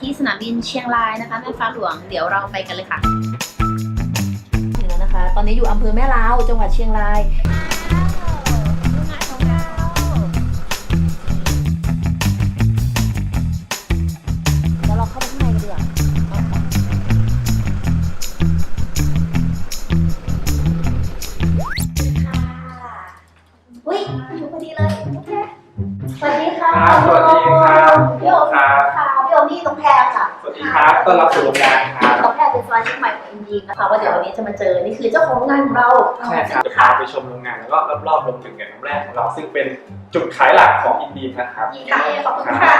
ที่สนามบินเชียงรายนะคะแม่ฟ้าหลวงเดี๋ยวเราไปกันเลยค่ะถึงแล้วนะคะ ตอนนี้อยู่อำเภอแม่ลาวจังหวัดเชียงราย วัสดีครับต้อนรับสู่โรงงานครับน้องแพรเป็นสมาชิกใหม่ของอินดีมนะคะว่าเดี๋ยววันนี้จะมาเจอ นี่คือเจ้าของโรงงานของเราใช่ครับจะพาไปชมโรงงานแล้วก็รอบๆรวมถึงแหล่งน้ำแร่ของเรา ซึ่งเป็นจุดขายหลักของอินดีมนะครับยินดีขอบคุณค่ะ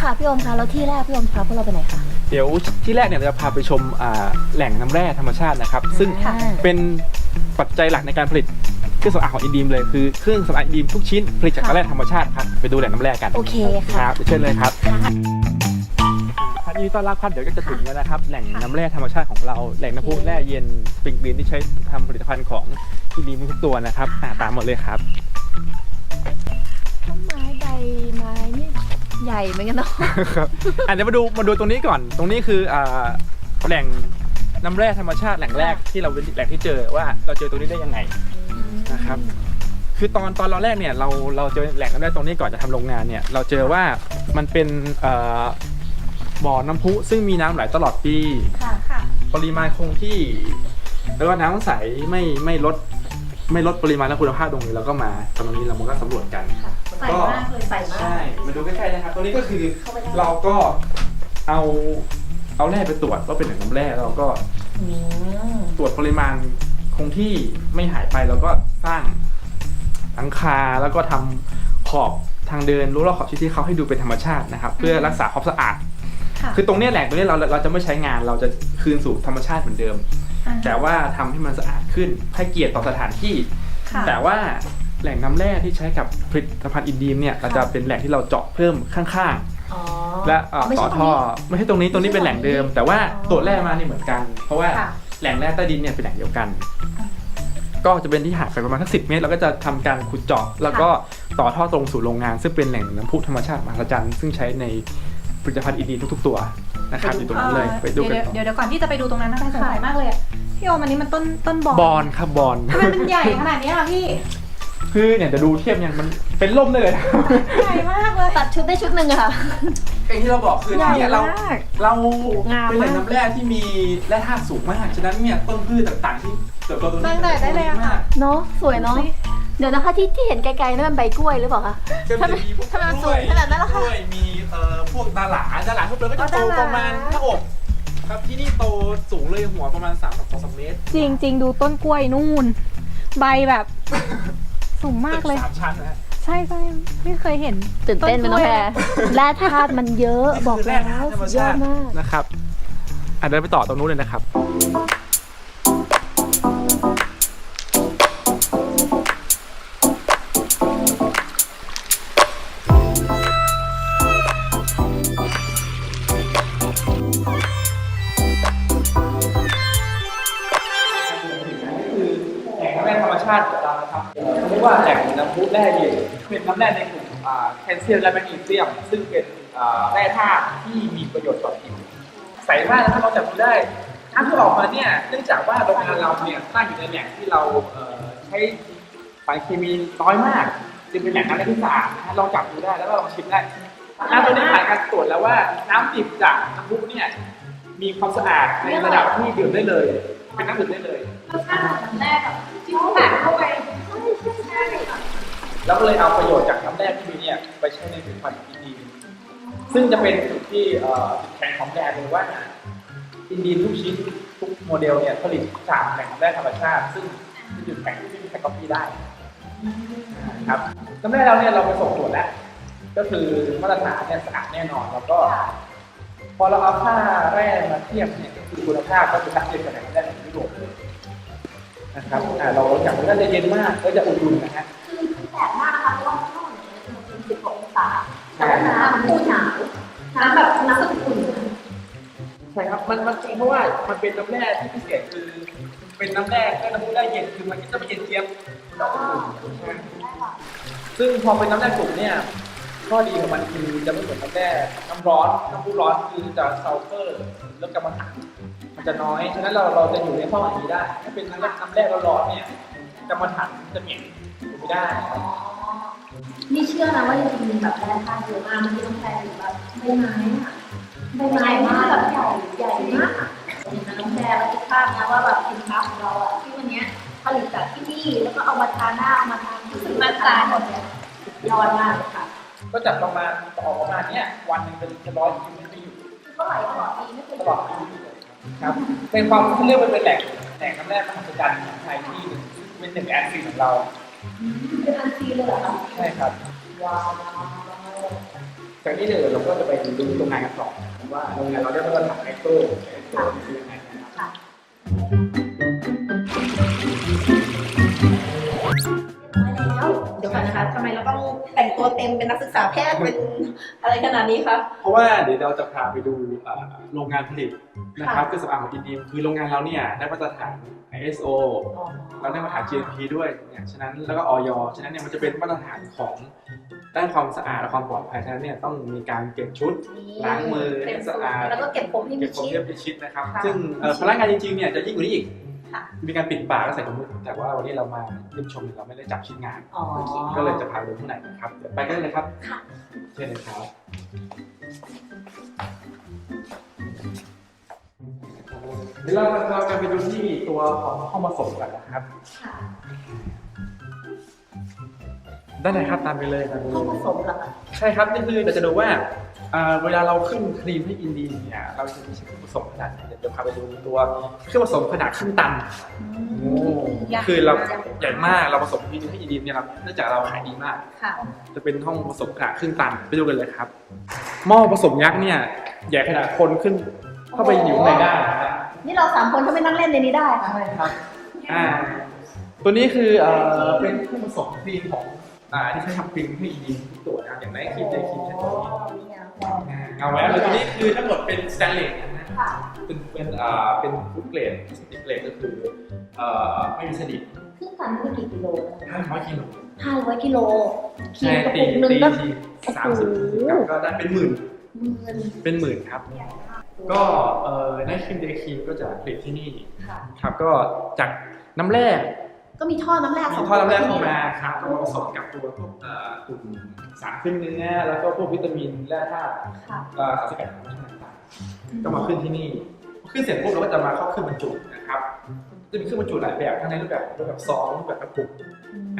ค่ะพี่โอมคะแล้วที่แรกพี่โอมพาพวกเราไปไหนคะ เดี๋ยวที่แรกเนี่ยเราจะพาไปชมอ่าแหล่งน้ำแร่ธรรมชาตินะครับ ซึ่งค่ะ เป็นปัจจัยหลักในการผลิตเครื่องสำอางของอินดีมเลยคือเครื่องสำอางอินดีมทุกชิ้นผลิตจากน้ำแร่ธรรมชาติครับไปดูแหล่งน้ำแร่กันโอเคคค่ะรับเชิญเลยครับ พันยินดีต้อนรับครับเดี๋ยวก็จะถึงแล้วนะครับ แหล่งน้ำแร่ธรรมชาติของเราแหล่งน้ำพุแร่เย็นสปริงกรีนที่ใช้ทำผลิตภัณฑ์ของอินดีมทุกตัวนะครับอ่าตามหมดเลยครับ ใหญ่เหมือนกันเนาะ ครับอะเดี๋ยวมาดูมาดูตรงนี้ก่อน ตรงนี้คืออ่าแหล่งน้ำแร่ธรรมชาติแหล่งแรกที่เราเป็นแหล่งที่เจอว่าเราเจอตรงนี้ได้ยังไงนะครับ คือตอนตอนเราแรกเนี่ยเราเราเจอแหล่งน้ำแร่ตรงนี้ก่อนจะทำโรงงานเนี่ยเราเจอว่ามันเป็นเอ่อบ่อน้ำพุซึ่งมีน้ำไหลตลอดปี ค่ะค่ะ ปริมาณคงที่แล้วก็น้ำใสไม่ไม่ลดไม่ลดปริมาณและคุณภาพตรงนี้เราก็มาตรงนี้เราก็สำรวจกัน ใส่มากเลยใส่มาก ใช่มาดูใกล้ๆนะครับตรงนี้ก็คือเราก็เอาเอาแร่ไปตรวจว่าเป็นแหล่งน้ำแร่แล้วเราก็อืมตรวจปริมาณคงที่ไม่หายไปแล้วก็สร้างหลังคาแล้วก็ทำขอบทางเดินรู้รอบขอบชิดที่เขาให้ดูเป็นธรรมชาตินะครับ เพื่อรักษาความสะอาด ค่ะคือตรงเนี้ยแหล่งตรงเนี้ยเราเราจะไม่ใช้งานเราจะคืนสู่ธรรมชาติเหมือนเดิม แต่ว่าทำให้มันสะอาดขึ้นให้เกียรติต่อสถานที่แต่ว่า แหล่งน้ำแร่ที่ใช้กับผลิตภัณฑ์อินดีมเนี่ยเราจะเป็นแหล่งที่เราเจาะเพิ่มข้างอ๋อๆ และเอ่อไม่ต่ใช่อท่อไม่ใช่ตรงนี้ตรงนี้เป็นแหล่งเดิม แต่ว่าอ๋อตัวจแร่มานี่เหมือนกัน เพราะว่าค่ะ แหล่งแร่ใต้ดินเนี่ยเป็นแหล่งเดียวกัน ก็จะเป็นที่ห่างไปประมาณสักสิเมตรเราก็จะทำการขุดเจาะแล้วก็ต่อท่อตรงสู่โรงงาน ซึ่งเป็นแหล่งน้ำพุธรรมชาติมหัศจรรย์ซึ่งใช้ในผลิตภัณฑ์อินดีมทุก ๆ ตัวนะครับอยู่ตรงนั้นเลยไปดูกันเดี๋ยวต่อเดี๋ยวเดี๋ยวก่อนที่จะไปดูตรงนั้นนะสงสัยมากเลยอะพี่โอมอันนี้มันต้นต้นบอลบอลครับบอล ทำไมมันใหญ่ขนาดนี้อะพี่ คือเนี่ยจะดูเทียบเนี่ยมันเป็นล่มได้เลยนะใหญ่มากเลย ตัดชุดได้ชุดหนึ่งอะค่ะอย่างที่เราบอกคือที่เนี่ยเรามากเรางามมาก เป็นแหล่งน้ำแร่ที่มีแร่ธาตุสูงมาก ฉะนั้นเนี่ยต้นพืชต่างๆที่เติบโตตรงนี้ตั้งแต่ได้เลยอะค่ะ เนาะสวยเนาะเดี๋ยวนะคะที่ที่เห็นไกลๆนั่นมันใบกล้วยหรือเปล่าคะก็จะมีพวกทำไมมันสูงขนาดนั้นล่ะคะ กล้วยมีเอ่อพวกดาหลาดาหลาทุกตัวก็จะโตอ๋อดาหลา ประมาณหน้าอกครับที่นี่โตสูงเลยหัวประมาณ3 2 3เมตร จริงจริงๆดูต้นกล้วยนู่น ใบแบบ สูงมากเลยตึสามชั้นนะฮะ ใช่ใช่ไม่เคยเห็นตื่นเต้นไหมน้องแพรแร่ธาตุมันเยอะบอกนี่คืแล้แร่ธาวตุธรรมสุดยอชาดติมาก นะครับอะเดินไปต่อตรงนู้นเลยนะครับ เป็นน้ำแร่ในกลุ่มแคลเซียมและแมกนีเซียม ซึ่งเป็นแร่ธาตุที่มีประโยชน์ต่อผิวใสมากนะครับเราจับดูได้ถ้าที่ออกมาเนี่ยเนื่องจากว่าโรงงานเราเนี่ยตั้งอยู่ในแหล่งที่เราใช้สารเคมีน้อยมากจึงเป็นแหล่งน้ำแร่ที่สะอาดนะฮะลองจับดูได้แล้วก็ลองชิมได้น้ำตัวนี้ผ่านการตรวจแล้วว่าน้ำดิบจากน้ำพุเนี่ยมีความสะอาดในระดับที่ดื่มได้เลย เป็นน้ำดื่มได้เลยรสชาติของน้ำแรกแบบจิ้มปากเข้าไปใช่ใช่ ล้วก็เลยเอาประโยชน์จากน้ำแร่ที่มีเนี่ยไปใช้ในผลิตภัณฑ์อินดีนซึ่งจะเป็นจุดที่แข็งของแบรนด์เลยว่าอินดีนทุกชิ้นทุกโมเดลเนี่ยผลิตจากแหล่งน้ำแร่ธรรมชาติ ซึ่งเป็นจุดแข็งที่ไม่มีใครก๊อปปี้ได้ครับน้ำแร่เราเนี่ยเราไปส่งตรวจแล้ว ก็คือมาตรฐานเนี่ยสะอาดแน่นอนแล้วก็ พอเราเอาค่าแร่มาเทียบเนี่ยก็คือคุณภาพก็จะทัดเทียมกับแหล่งน้ำแร่ของยุโรปเลยนะครับเราจับมันก็จะเย็นมากก็จะอุ่นๆนะฮะ คือแสบมากนะคะเพราะว่าข้างนอกเนี่ยอุณหภูมิ16องศาแต่ว่าน้ำปูหนาวน้ำแบบน้ำอุ่นใช่ครับมันมันจริงเพราะว่ามันเป็นน้ำแร่ที่พิเศษคือ เป็นน้ำแร่ก็น้ำพุแร่เย็นคือมันจะไม่เย็นเจี๊ยบซึ่งพอเป็นน้ำแร่กลุ่มเนี่ยข้อดีของมันคือจะไม่เหมือนน้ำแร่น้ำร้อนน้ำพุร้อนคือจะซัลเฟอร์แล้วกำมะถันมันจะน้อยฉะนั้นเราเราจะอยู่ในห้องอย่างนี้ได้ถ้าเป็นน้ำแร่น้ำแร่ร้อนๆเนี่ยกำมะถันจะเหม็นอยู่ไม่ได้ครับ นี่เชื่อนะว่าจริงๆมีแบบแร่ธาตุเยอะมากมันที่ต้องแพงอยู่แบบใบไม้อะใบไม้มากแบบใหญ่ใหญ่มากเห็นน้องแพรแล้วคิดภาพนะว่าแบบสินค้าของเราอะที่วันเนี้ยผลิตจากที่นี่แล้วก็เอามาทาหน้าเอามาทารู้สึกมาทาหมดเนี่ยยอดมากเลยค่ะ ก็จัดประมาณออประมาณเนี้ยวันหนึ่งเป็นร้อยชิ้นไม่อยู่เท่าไหร่ตลอดปีไม่เคยตลอดปีครับเป็นความที่เรียกว่าเป็นแหล่งแหล่งน้ำแร่มหัศจรรย์ของไทยที่เป็นหนึ่งแอนซีของเรา เป็นอันซีเลยเหรอคะใช่ครับ ว้าวจากนี้เลยเราก็จะไปดูโรงงานกันต่อว่าโรงงานเราได้มาตรฐานไอโต้ไอโต้คือยังไงนะครับ ต่งตัวเต็มเป็นนักศึกษาแพทย์เป็นอะไรขนาดนี้คะ เพราะว่าเดี๋ยวเราจะพาไปดูเอ่อโรงงานผลิตนะครับเครื่องสำอางของอินดีคือโรงงานเราเนี่ยได้มาตรฐาน ISO เราได้มาตรฐาน GMP ด้วยเนี่ยฉะนั้นแล้วก็ออยฉะนั้นเนี่ยมันจะเป็นมาตรฐานของด้านความสะอาดและความปลอดภัยฉะนั้นเนี่ยต้องมีการเก็บชุดล้างมือให้สะอาดแล้วก็เก็บผมให้มีเก็บของชิดเรียบชิดนะครับค่ะซึ่งเอ่อพนักงานจริงๆเนี่ยจะยิ่งกว่านี้อีกค่ะ มีการปิดปากและใส่ถุงมือแต่ว่าวันนี้เรามาเยี่ยมชมเราไม่ได้จับชิ้นงานอ๋อก็เลยจะพาไปดูข้างในนะครับเดี๋ยวไปกันเลยครับค่ะเชิญเลยครับเดี๋ยวเราเราจะไปดูที่ตัวของห้องผสมกันนะครับค่ะได้เลยครับตามไปเลยตามไปเลห้องผยสมเหรอคะใช่ครับนี่คือเราจะดูว่า เอ่อเวลาเราขึ้นครีมให้อินดีเนี่ยเราจะมีเครื่องผสมขนาดไหนเดี๋ยวพาไปดูตัวเครื่องผสมขนาดครึ่งตันคือเราใหญ่มากเราผสมวินให้อีดีมเนี่ยครับเนื่องจากเราขายดีมากค่ะจะเป็นห้องผสมขนาดครึ่งตันไปดูกันเลยครับ หม้อผสมยักษ์เนี่ยใหญ่ขนาดคนขึ้นเข้าไปอยู่ข้างในได้นะครับนี่เราสามคนก็ไม่นั่งเล่นในนี้ได้ค่ะใช่ครับอ่าตัวนี้คือเอ่อเป็นเครื่องผสมครีมของอ่าที่ใช้ทำครีมให้อีดีมทุกตัวนะครับอย่างไรครีมในครีมใช้ตัวนี้อ่า เอาไว้แล้วตัวนี้คือทั้งหมดเป็นสแตนเลสนะฮะค่ะ เป็นเป็นอ่าเป็นฟูดเกรดสติเกรดก็คือเอ่อไม่มีสนิมครึ่งตันนี่กี่กิโลนะคะ500กิโลห้าร้อยกิโลขีดกระตีปุกหนึ่งตีก็ สามสิบก็ได้เป็นหมื่นหมื่นเป็นหมื่นครับ ก็เอ่อในครีมเดย์ครีมก็จะผลิตที่นี่ ค่ะ ครับก็จากน้ำแร่ ก็มีท่อน้ำแร่มีท่อน้ำแร่เข้ามาครับก็มาผสมกับตัวพวกเอ่อกลุ่มสารขึ้นเนื้อแล้วก็พวกวิตามินแร่ธาตุค่ะเอ่อสารสกัดของธรรมชาติต่างๆก็มาขึ้นที่นี่ ขึ้นเสร็จปุ๊บเราก็จะมาเข้าเครื่องบรรจุนะครับจะมีเครื่องบรรจุหลายแบบทั้งในรูปแบบรูปแบบซองรูปแบบกระปุก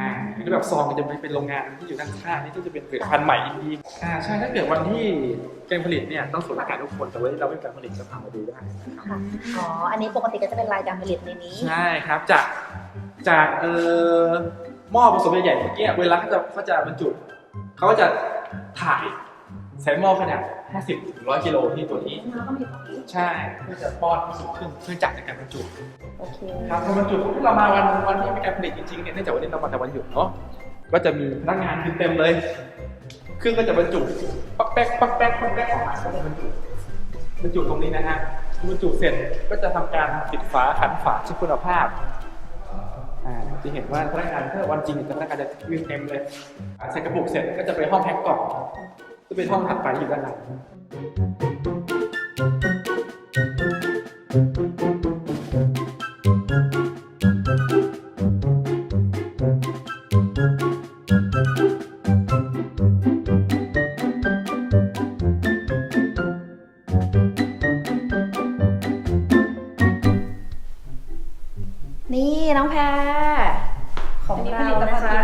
อ่ารูปแบบซองมันจะเป็นโรงงานที่อยู่ด้านข้างนี่ก็จะเป็นผลิตภัณฑ์ใหม่อินดีอ่าใช่ถ้าเกิดวันที่เกมผลิตเนี่ยต้องสวมหน้ากากทุกคนแต่ว่าเราไม่มีการผลิตจะพามาดูได้นะครับค่ะอ๋ออันนี้ปกติก็จะเป็นรายการผลิตในนี้ใช่ครับจาก จากเอ่อหม้อผสมใหญ่ๆเมื่อกี้เวลาเขาจะเขาจะบรรจุเขาก็จะถ่ายใส่หม้อขนาด 50ถึง100กิโลที่ตัวนี้น้ำก็มีตรงนี้ใช่เพื่อจะป้อนเข้าสู่เครื่องเครื่องจักรในการบรรจุ โอเค ครับพอบรรจุปุ๊บเรามาวันวันที่มีการผลิตจริงๆเนี่ยเนื่องจากวันนี้เรามาแต่วันหยุดเนาะก็จะมีพนักงานคือเต็มเลย เครื่องก็จะบรรจุปักแป๊กปักแป๊กปักแป๊กออกมาก็จะบรรจุบรรจุตรงนี้นะฮะบรรจุเสร็จก็จะทำการปิดฝาขันฝาเช็คคุณภาพอ่า จะเห็นว่าพนักงานถ้าวันจริงเนี่พนักงานจะวิ่งเต็มเลยใส่กระปุกเสร็จก็จะไปห้องแพ็คกล่องจะเป็นห้องถัดไปอยู่ด้านหลัง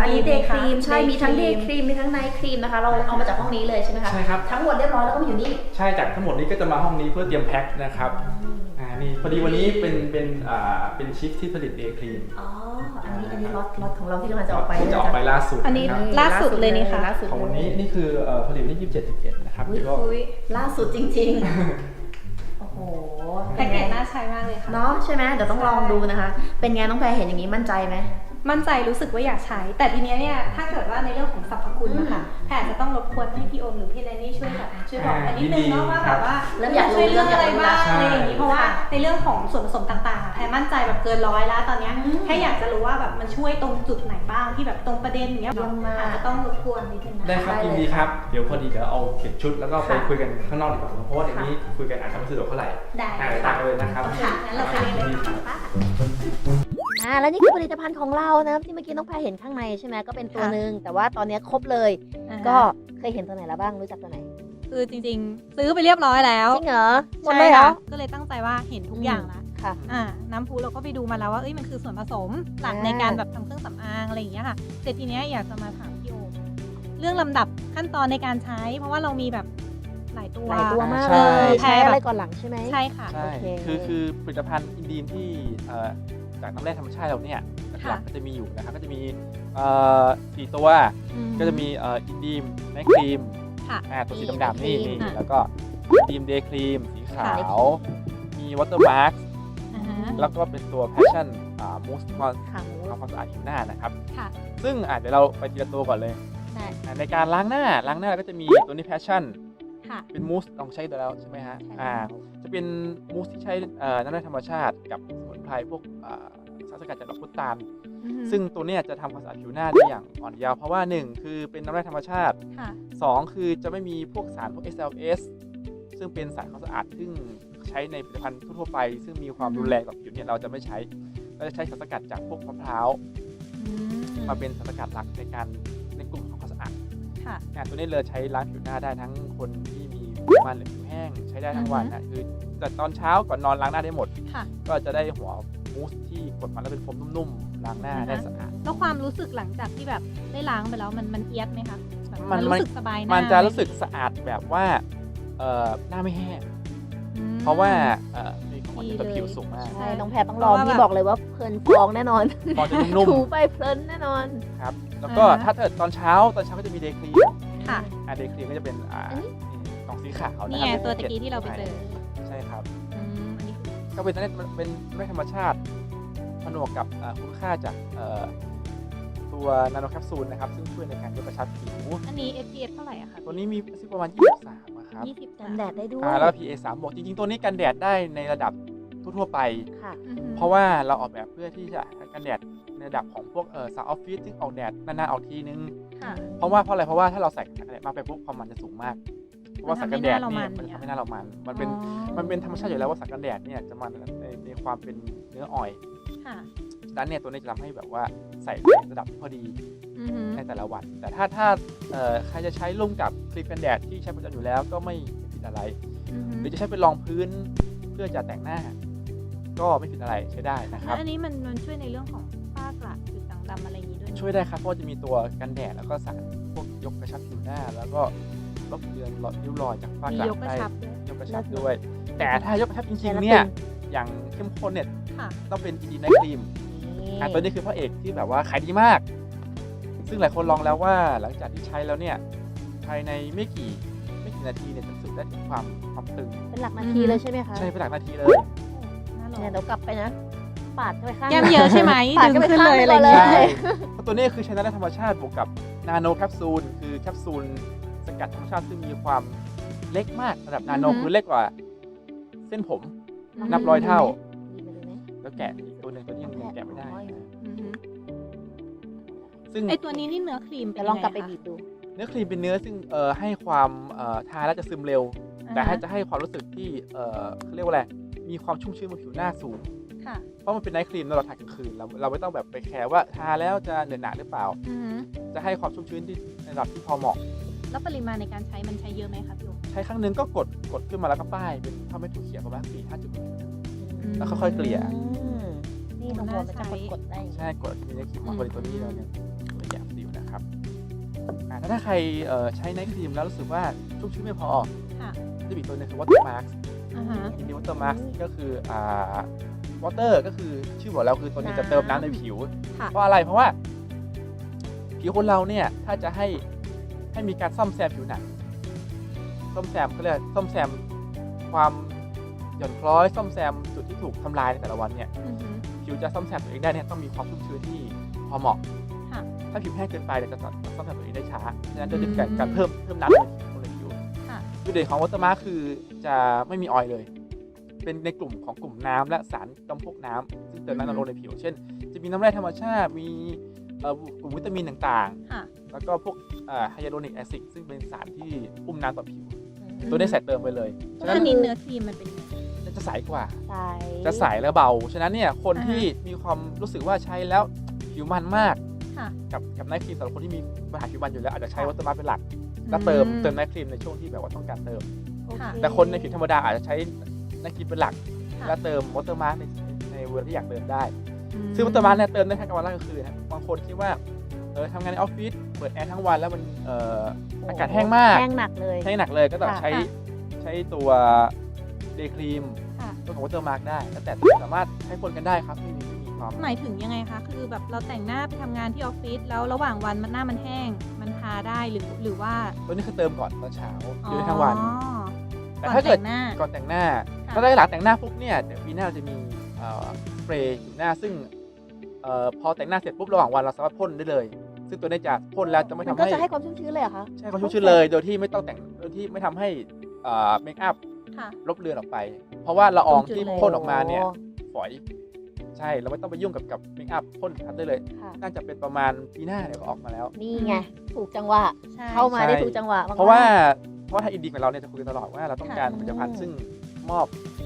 นะคะอันนี้เดย์ครีมใช่ มีทั้งเดย์ครีม มีทั้งไนท์ครีมนะคะ เราเอามาจากห้องนี้เลยใช่ไหมคะ ใช่ครับ ทั้งหมดเรียบร้อยแล้วก็มาอยู่นี่ ใช่ จากทั้งหมดนี้ก็จะมาห้องนี้เพื่อเตรียมแพ็คนะครับ อ่า นี่พอดีวันนี้เป็น เป็น อ่า เป็นชิปที่ผลิตเดย์ครีม อ๋อ อันนี้ อันนี้ล็อตล็อตของเราที่กำลังจะออกไปที่จะออกไปล่าสุดอันนี้ะครับล่าสุดเลยนี่ค่ะล่าสุดของวันนี้นี่คือเอ่อผลิตวันที่27 11นะครับอุ๊ยแล้วก็อุ้ยล่าสุดจริง ๆ โอ้โหแพ็กเกจน่าใช้มากเลยค่ะ เนาะใช่ไหมเดี๋ยวต้องลองดูนะคะ เป็นไงน้องแพรเห็นอย่างนี้มั่นใจไหม มั่นใจรู้สึกว่าอยากใช้ แต่ทีเนี้ยเนี่ยถ้าเกิดว่าในเรื่องของสรรพคุณนะคะแพทย์จะต้องรบกวนให้พี่โอมหรือพี่เลนนี่ช่วยแบบช่วยบอกอันนิดนึงเนาะว่าแบบว่าเริ่มอยากรู้ช่วยเรื่องอะไรเริ่มอยากรู้บ้างละอะไรอย่างนี้เพราะว่าในเรื่องของส่วนผสมต่างๆอะแพทย์มั่นใจแบบเกินร้อยแล้วตอนเนี้ยอืมแค่อยากจะรู้ว่าแบบมันช่วยตรงจุดไหนบ้างที่แบบตรงประเด็นอย่างเงี้ยเยี่ยมมาก อาจจะต้องรบกวนนิดนึงนะได้ครับได้เลยยินดีครับ เดี๋ยวพอดีเดี๋ยวเอาเขียนชุดแล้วก็ไปค่ะคุยกันข้างนอกดีกว่าเพราะว่าเดี๋ยวนี้คุยกันอาจจะไม่สะดวกเท่าไหร่ได้อ่าเดี๋ยวตามไปเลยนะครับ ค่ะงั้นเราไปเรียนเลยดีครับค่ะ อ่าแล้วนี่คือผลิตภัณฑ์ของเรานะที่เมื่อกี้น้องแพรเห็นข้างในใช่ไหมก็เป็นตัวค่ะหนึ่งแต่ว่าตอนนี้ครบเลยอ่าฮะก็เคยเห็นตัวไหนแล้วบ้างรู้จักตัวไหน คือจริงๆ ซื้อไปเรียบร้อยแล้วจริงเหรอหมดใช่เลยเหรอค่ะก็เลยตั้งใจว่าเห็นทุกอย่างแล้วค่ะอ่าน้ำพุเราก็ไปดูมาแล้วว่าเอ้ยมันคือส่วนผสมหลักอ่าในการแบบทำเครื่องสำอางอะไรอย่างเงี้ยค่ะแต่ทีเนี้ยอยากจะมาถามพี่โอมเรื่องลำดับขั้นตอนในการใช้ เพราะว่าเรามีแบบหลายตัวหลายตัวมากใช่เลยแพรใช้อะไรแบบก่อนหลังใช่ไหมใช่ค่ะใช่โอเคคือคือผลิตภัณฑ์อินดีนที่เอ่อ จากน้ำแร่ธรรมชาติเราเนี่ยหลัค่ะกๆก็จะมีอยู่นะครับก็จะมีเอ่อสี่ตัวอืก็จะมีเอ่ออินดีมไนท์ครีมค่ะอ่าตัวสีดำๆนี่ครีมนี่อะแล้วก็อินดีมเดย์ครีมสีขาว มีวอเตอร์มาร์อ่าฮะแล้วก็เป็นตัว Passion อ่ามูสความขาหมูทำความสะอาดผิวหน้านะครับค่ะซึ่งอะเดี๋ยวเราไปทีละตัวก่อนเลยได้อะในการล้างหน้าล้างหน้าก็จะมีตัวนี้ Passion ค่ะ เป็นมูสลองใช้ดูแล้วใช่ไหมฮะใช่อ่าจะเป็นมูสที่ใช้เอ่อน้ำแร่ธรรมชาติกับสมุนไพรพวกอ่าสารสกัดจากดอกพุตาล อือฮึซึ่งตัวเนี้ยจะทำความสะอาดผิวหน้าได้อย่างอ่อนเยาว์เพราะว่า 1 คือเป็นน้ำแร่ธรรมชาติ ค่ะ 2 คือจะไม่มีพวกสารพวก SLS ซึ่งเป็นสารความสะอาดซึ่งใช้ในผลิตภัณฑ์ทั่วๆไป ซึ่งมีความรุนแรงกับผิวเนี่ยเราจะไม่ใช้เราจะใช้สารสกัดจากพวกมะพร้าว อืมมาเป็นสารสกัดหลักในการ ค่ะงานตัวนี้เลยใช้ล้างผิวหน้าได้ทั้งคนที่มีผิวมันหรือผิวแห้งใช้ได้ทั้งวันนะคือแต่ตอนเช้าก่อนนอนล้างหน้าได้หมด ค่ะ ก็จะได้หัวมูสที่กดมาแล้วเป็นโฟมนุ่มๆล้างหน้าอ่าฮะได้สะอาด แล้วความรู้สึกหลังจากที่แบบได้ล้างไปแล้วมันมันเอียดไหมคะแบบมัมันนรู้สึกสบายหน้ามันจะไหรู้สึกสะอาดแบบว่าเอ่อหน้าไม่แห้งอืม เพราะว่าเอ่อมีความดีต่อเลยผิวสูงมากใช่น้องแพรต้องลองเพราะว่า พี่แบบบอกเลยว่าเพลินฟองแน่นอนพอจะนุ่มถูไปเพลินแน่นอน ๆครับ แล้วก็อ่าฮะถ้าเกิดตอนเช้าตอนเช้าก็จะมีเดย์ครีมค่ะ อ่าเดย์ครีมก็จะเป็นอ่าอันนี้นี่กล่องสีขาวนี่นะคไงรับตัวตะกี้ที่เราไปเจอใช่ครับ อืมอันนี้คือก็เป็นน้ำเป็นไม่ธรรมชาติผนวกกับอ่าคุณค่าจากเอ่อตัวนาโนแคปซูลนะครับ ซึ่งช่วยในการยกกระชับผิว อันนี้ SPF เท่าไหร่อะคะตัวนี้มีสิประมาณ 23อะครับยี่สิบกันแดดได้ด้วยอ่าแล้ว PA 3บวกจริง ๆ ตัวนี้กันแดดได้ในระดับทั่วๆไป ค่ะ เพราะว่าเราออกแบบเพื่อที่จะกันแดดใน ระดับของพวกเออสาวออฟฟิศที่ออกแดดนานๆออกทีนึงค่ะเพราะว่าเพราะอะไรเพราะว่าถ้าเราใส่กันแดดมากไปปุ๊บความมันจะสูงมาก เพราะว่ามัสันกทำให้กันแดดหน้าเราเนี่มัยนมันเนี่ยทำให้หน้าเรามัน มันเป็นอ๋อมันเป็นธรรมชาติอยู่แล้วว่าสักกันแดดเนี่ยจะมันในในความเป็นเนื้ออ่อยค่ะดังนั้นเนี่ยตัวนี้จะทำให้แบบว่าใส่ในระดับที่พอดีอือหือในแต่ละวัน แต่ถ้าถ้าเอ่อใครจะใช้ร่วมกับครีมกันแดดที่ใช้ประจำอยู่แล้วก็ไม่ผิดอะไรอือหือหรือจะใช้เป็นรองพื้นเพื่อจะแต่งหน้า ก็ไม่ผิดอะไรใช้ได้นะคแล้รับวอันนี้มันมันช่วยในเรื่องของฝ้า กระจุดด่างดำอะไรอย่างนี้ด้วยไหมช่วยได้ครับเพราะว่าจะมีตัวกันแดดแล้วก็สารพวกยกกระชับผิวหน้า แล้วก็ลบเลือนหลอดริ้วรอยจากฝ้ามีกระยกกระได้ชับด้วย ยกกระชับด้วย แต่ถ้ายกกระชับจริงแต่ๆละเนี่ยตึงอย่างเข้มข้นเนี่ยค่ะ ต้องเป็นอีดีไนท์ครีมนี่อะตัวนี้คือพระเอกที่แบบว่าขายดีมาก ซึ่งหลายคนลองแล้วว่าหลังจากที่ใช้แล้วเนี่ย ภายในไม่กี่ไม่กี่นาทีเนี่ยจะรู้สึกได้ถึงความความตึงเป็นหลักนาทีเลยใช่ไหมคะใช่เป็นหลักนาทีเลย น่าลองเนี่ยเดี๋ยวกลับไปนะ ปาดเข้าไปข้างแก้มเยอะใช่ไหมปาดดึงเข้าไปขึ้นข้างเลยหอะไรนึ่งอก่ย่าองนเงี้เลยยเพราะตัวนี้คือใช้น้ำแร่ธรรมชาติบวกกับนาโนแคปซูลคือแคปซูลสกัดธรรมชาติซึ่งมีความเล็กมากระดับนาโนอือฮึ คือเล็กกว่า เส้นผมอืมนับร้อยเท่าดีมาดูไหมแล้วแกะอีกตัวหนึ่งตัวนี้ยังแกะไม่ได้ อือหือซึ่งไอตัวนี้นี่เนื้อครีมเป็เดี๋นยวลองยักลับไปคะบีบดู เนื้อครีมเป็นเนื้อซึ่งเอ่อให้ความเอ่อทาแล้วจะซึมเร็ว แต่ให้อ่าฮะจะให้ความรู้สึกที่เอ่อเขาเรียกว่าอะไรมีความชุ่มชื้นบนผิวหน้าสูงค่ะ เพราะมันเป็นไนท์ครีมแล้วเราทากลางคืนเราเราไม่ต้องแบบไปแคร์ว่าทาแล้วจะเหนอะหนะหรือเปล่า อือหือจะให้ความชุ่มชื้นที่ในระดับที่พอเหมาะ แล้วปริมาณในการใช้มันใช้เยอะไหมคะพี่โอใช้ครั้งหนึ่งก็กดกดขึ้นมาแล้วก็ป้ายเป็นถ้าไม่ถูกเขียนประมาณสี่ห้าจุดอืมแล้วค่อยๆเกลี่ย อืมนี่ตรงหัวมันจะกดๆได้อย่างนี้ใช่กดมีในครีมมาอืมบริตัวนี้เราเนี่ยระยะสิวนะครับอ่าถ้าใครเอ่อใช้ไนท์ครีมแล้วรู้สึกว่าชุ่มชื้นไม่พอค่ะจะมีอีกตัวหนึงคือ water mask อ่าฮะ อินดิวเตอร์มาร์ก็คืออ่า วอเตอร์ก็คือชื่อบอกแล้วคือตัวนี้จะเติมน้ำในผิว ค่ะเพราะอะไรเพราะว่า ผิวคนเราเนี่ยถ้าจะให้ให้มีการซ่อมแซมผิวหนังซ่อมแซมเขาเรียกซ่อมแซมความหย่อนคล้อยซ่อมแซมจุดที่ถูกทำลายในแต่ละวันเนี่ยอือหือ ผิวจะซ่อมแซมตัวเองได้เนี่ยต้องมีความชุ่มชื้นที่พพอเหมาะค่ะ ถ้าผิวแห้งเกินไปเนี่ยจะซ่อมซ่อมแซมตัวเองได้ช้าฉะนั้นจะอืมเกิดการเพิ่มเพิ่มน้ำในผิวในผิวค่ะ จุดเด่นของวอเตอร์มาร์คือจะไม่มีออยล์เลย เป็นในกลุ่มของกลุ่มน้ำและสารจำพวกน้ำซึ่งเติมน้ำลงในผิว เช่น จะมีน้ำแร่ธรรมชาติ มีเอ่อกลุ่มวิตามินต่างค่ะๆแล้วก็พวกไฮยาลูรอนิกแอซิดซึ่งเป็นสารที่อุ้มน้ำต่อผิว ตัวนี้ใส่เติมไปเลยฉะแล้นั้วนนี้เนื้อครีมมันเป็นยังไงจะใสกว่าใช่จะใสและเบา ฉะนั้นเนี่ยคนอ่าฮะที่มีความรู้สึกว่าใช้แล้วผิวมันมากค่ะกับกับไนท์ครีมสำหรับคนที่มีปัญหาผิวมันอยู่แล้วอาจจะใช้วอเตอร์มาร์เป็นหลักแล้วเติมเติมไนท์ครีมในช่วงที่แบบว่าต้องการเติมโอเคค่ะแต่คนในผิวธรรมดาอาจจะใช้ไนท์ครีมเป็นหลักค่ะแล้วเติมวอเตอร์มาร์ในในเวลาที่อยากเติมได้อืมซึ่งวอเตอร์มาร์เนี่ยเติมได้ทั้งกลางวันและกลางคืนนะบางคนคิดว่าเออทำงานในออฟฟิศเปิดแอร์ทั้งวันแล้วมันเอ่ออากาศแห้งมากแห้งหนักเลยแห้งหนักเลยก็ต้องค่ะใช้ใช้ตัวเดย์ครีมค่ะตัวของวอเตอร์มาร์ได้แล้วแต่สามารถใช้คนกันได้ครับไม่มีไม่มีความหมายถึงยังไงคะคือแบบเราแต่งหน้าไปทำงานที่ออฟฟิศแล้วระหว่างวันมันหน้ามันแห้ง มันทาได้หรือหรือว่าตัวนี้คือเติมก่อนตอนเช้าอยู่ได้ทั้งวันอ๋อแต่ก่อนถ้าเกิดแต่งหน้าก่อนแต่งหน้าค่ะ ถ้าได้หลังแต่งหน้าปุ๊บเนี่ยเดี๋ยวปีหน้าเราจะมีเอ่อสเปรย์อยู่หน้าซึ่งเอ่อพอแต่งหน้าเสร็จปุ๊บระหว่างวันเราสามารถพ่นได้เลย ซึ่งตัวนี้จะพ่นแล้วจะไม่มันทำก็ให้จะให้ความชุ่มชื้นเลยเหรอคะใช่ความชุ่มชื้นเลยโดยที่ไม่ต้องแต่งโดยที่ไม่ทำให้เอ่อเมคอัพค่ะลบเลือนออกไป เพราะว่าละอองตรงจุดที่เลยพ่นออกมาเนี่ยฝอยใช่เราไม่ต้องไปยุ่งกับกับเมคอัพพ่นทันได้เลยค่ะน่าจะเป็นประมาณปีหน้าเดี๋ยวก็ออกมาแล้ว นี่ไงถูกจังหวะใช่เข้ามาได้ใช่ถูกจังหวะมกๆเพราะว่าเพราะว่าทางอินดีของเราเนี่ยจะคุยกันตลอดว่าเราต้องการค่ะผลิตภัณฑ์ซึ่ง มอบ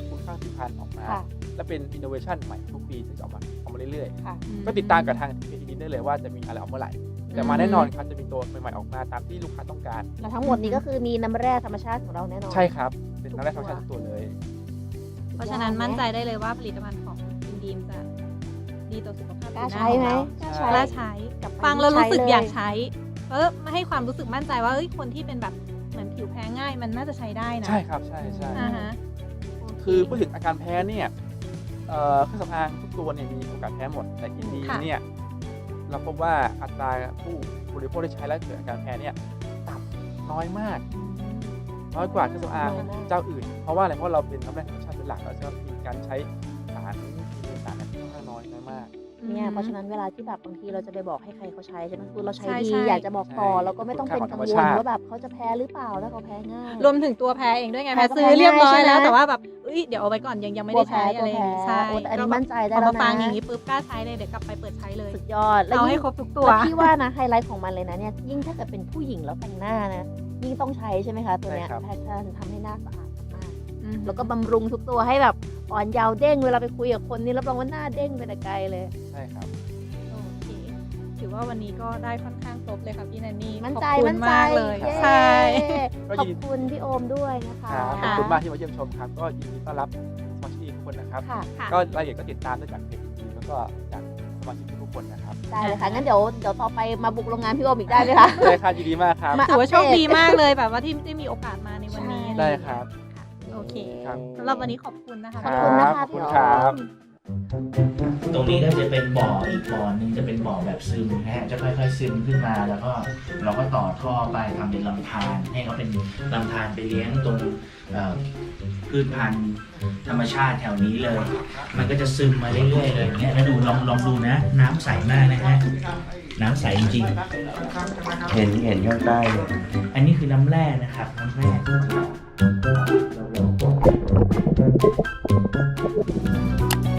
คุณค่าผลิตภัณฑ์ออกมา ค่ะและเป็นอินโนเวชันใหม่ทุกปีที่จะออกมาออกมาเรื่อยค่ะ ๆ ก็ติดตามกับทางเพจอินดีได้เลยว่าจะมีอะไรออกเมื่อไหร่ แต่มาแน่นอนครับจะมีตัวใหม่ๆออกมาตามที่ลูกค้าต้องการ แล้วทั้งหมดนี้ก็คือมีน้ำแร่ธรรมชาติของเราแน่นอน ใช่ครับ เป็นน้ำแร่ธรรมชาติทุกตัวเลย เพราะฉะนั้นมั่นใจได้เลยว่าผลิตภัณฑ์ของอินดีมจะดีต่อสุขภาพกล้าผิวหน้ใช้ไหมของกล้าเราใช้ กล้าใช้ กลับไปฟังแล้วรู้สึกใช้เลอยากใช้ เออมาให้ความรู้สึกมั่นใจว่าเอ้ยคนที่เป็นแบบเหมือนผิวแพ้ง่าย มันน่าจะใช้ได้นะใช่ครับ ใช่ใช่ อ่าฮะ คือพูดถึงอาการแพ้เนี่ยเอ่อเครื่องสำอางทุกตัวเนี่ยมีโอกาสแพ้หมด แต่อินดีค่ะเนี่ยเราพบว่าอัตราผู้บริโภคที่ใช้แล้วเกิดอาการแพ้เนี่ยต่ำน้อยมาก น้อยกว่าเครื่องสำอางน้อยมากเจ้าอื่น เพราะว่าอะไรเพราะเราเป็นน้ำแร่ธรรมชาติเป็นหลักแล้วจะมีการใช้สารเคมีสารอะไรค่อนข้างน้อยน้อยมาก เนี่ยเพราะฉะนั้นเวลาที่แบบบางทีเราจะไปบอกให้ใครเขาใช้ใช่ไหมคือเราใช้ใช่ดีใช่อยากจะบอกต่อใช่เราก็ไม่ต้องเป็นกังวลว่าแบบเขาจะแพ้หรือเปล่าถ้าเขาแพ้ง่ายรวมถึงตัวแพ้เองด้วยไงแพ้แพ้ก็ซื้อแพ้เรียบร้อยง่ายใช่ไหมแล้วแต่ว่าแบบเอ้ยเดี๋ยวเอาไว้ก่อนยังยังไม่ได้ใช้อะไรอย่างงี้กลัวแพ้ใช่โอ้แต่อันนี้มั่นใจได้พอแล้วมาฟังนะอย่างนี้ปุ๊บกล้าใช้เลยเดี๋ยวกลับไปเปิดใช้เลยสุดยอดแล้วเอาให้ยิ่งครบทุกตัวแล้วพี่ว่านะไฮไลท์ของมันเลยนะเนี่ยยิ่งถ้าเกิดเป็นผู้หญิงแล้วแต่งหน้านะยิ่งต้องใช้ใช่ไหมคะตัวเนี้ยใช่ครับแพชชั่นทำให้หน้าสะอาดมากอืม แล้วก็บำรุงทุกตัวให้แบบอ่อนเยาว์เด้งเวลาไปคุยกับคนนี่รับรองว่าหน้าเด้งไปแต่ไกลเลยใช่ครับโอเคถือว่าวันนี้ก็ได้ค่อนข้างครบเลยค่ะพี่แนนนี่มั่นใจขอบคุมั่ณนใจมากเลยเย้ใช่ ก็ขอยิบนคุณพี่โอมด้วยนะคะ ครับขอบคุณมากที่มาเยี่ยมชมครับ ก็ยินดีต้อนรับสมาชิกทุกคนนะครับ ค่ะ ค่ะ ก็รายละเอียดก็ติดตามได้จากเพจดีแล้วก็จากสมาชิกทุกคนนะครับได้เลยค่ะ งั้นเดี๋ยวเดี๋ยวต่อไปมาบุกโรงงานพี่โอมอีกได้ไหมคะ ได้ครับยินดีมากครับ มา ถือว่าโชคดีมากเลยแบบว่าที่ได้มีโอกาสมาในวันนี้ได้ครับค่ะโอ เคครับ สำหรับวันนี้ขอบคุณนะคะ ขอบคุณนะครัคะบขอบคุพี่ณโอครับมตรงนี้ก็จะเป็นบ่ออีกบ่อหนึ่งจะเป็นบ่อแบบซึมนะฮะจะค่อยๆซึมขึ้นมาแล้วก็เราก็ต่อท่อไปทำเป็นลำธารให้เขาเป็นลำธารไปเลี้ยงตรงเอ่อพืชพันธุ์ธรรมชาติแถวนี้เลย มันก็จะซึมมาเรื่อยๆเลยอย่างเงี้ยแล้วดูลองลองดูนะ น้ำใสมากนะฮะน้ำใสจริงเห็นเห็นข้างใต้ๆอันนี้คือน้ำแร่นะครับน้ำแร่ Thank you.